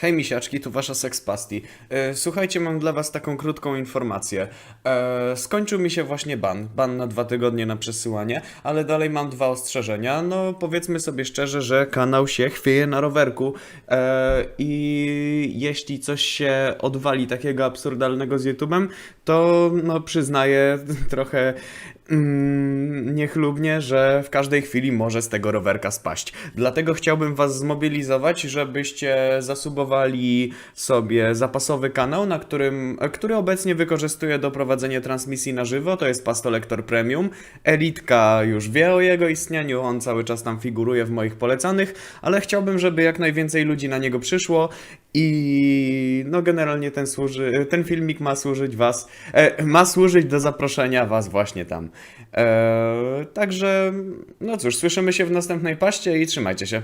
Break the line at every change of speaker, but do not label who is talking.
Hej misiaczki, tu wasza Sexpasti. E, Słuchajcie, mam dla was taką krótką informację. E, skończył mi się właśnie ban. Ban na dwa tygodnie na przesyłanie, ale dalej mam dwa ostrzeżenia. No powiedzmy sobie szczerze, że kanał się chwieje na rowerku e, i jeśli coś się odwali takiego absurdalnego z YouTube'em, to no przyznaję trochę mm, niechlubnie, że w każdej chwili może z tego rowerka spaść. Dlatego chciałbym was zmobilizować, żebyście zasubowali sobie zapasowy kanał, na którym, który obecnie wykorzystuję do prowadzenia transmisji na żywo, to jest Pastolektor Premium. Elitka już wie o jego istnieniu, on cały czas tam figuruje w moich polecanych, ale chciałbym, żeby jak najwięcej ludzi na niego przyszło i no generalnie ten, służy, ten filmik ma służyć was, e, ma służyć do zaproszenia was właśnie tam. E, także, no cóż, słyszymy się w następnej paście i trzymajcie się.